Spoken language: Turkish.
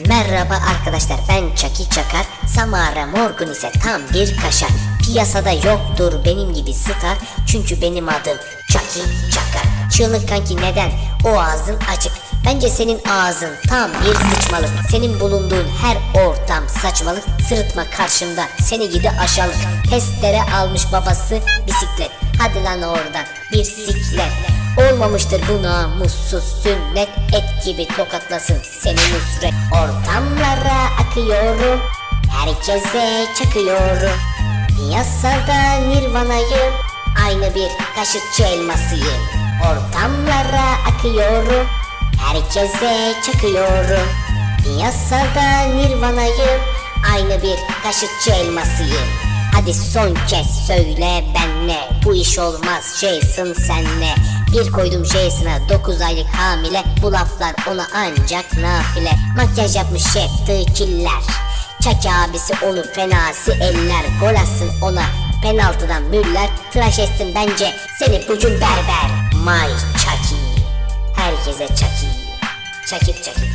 Merhaba arkadaşlar ben Çaki Çakar Samara Morgun ise tam bir kaşar. Piyasada yoktur benim gibi star. Çünkü benim adım Çaki Çakar Çığlık kanki neden? O ağzın açık. Bence senin ağzın tam bir sıçmalık. Senin bulunduğun her ortam saçmalık. Sırıtma karşımda seni gidi aşağılık. Testere almış babası bisiklet. Hadi lan oradan bir siklet Olmamıştır bu namussuz sünnet. Et gibi tokatlasın seni nusret. Ortamlara akıyorum Herkese çakıyorum. Piyasada nirvanayım Aynı bir kaşıkçı elmasıyım. Ortamlara akıyorum Herkese çakıyorum. Piyasada nirvanayım Aynı bir kaşıkçı elmasıyım. Hadi son kez söyle benle Bu iş olmaz Jason senle Bir koydum Jason'a 9 aylık hamile. Bu laflar ona ancak nafile. Makyaj yapmış şef killer Çaki abisi onu fenası eller. Gol atsın ona penaltıdan müller. Tıraş etsin bence seni bugün berber. My Chucky. Herkese Chucky. Çakip çakip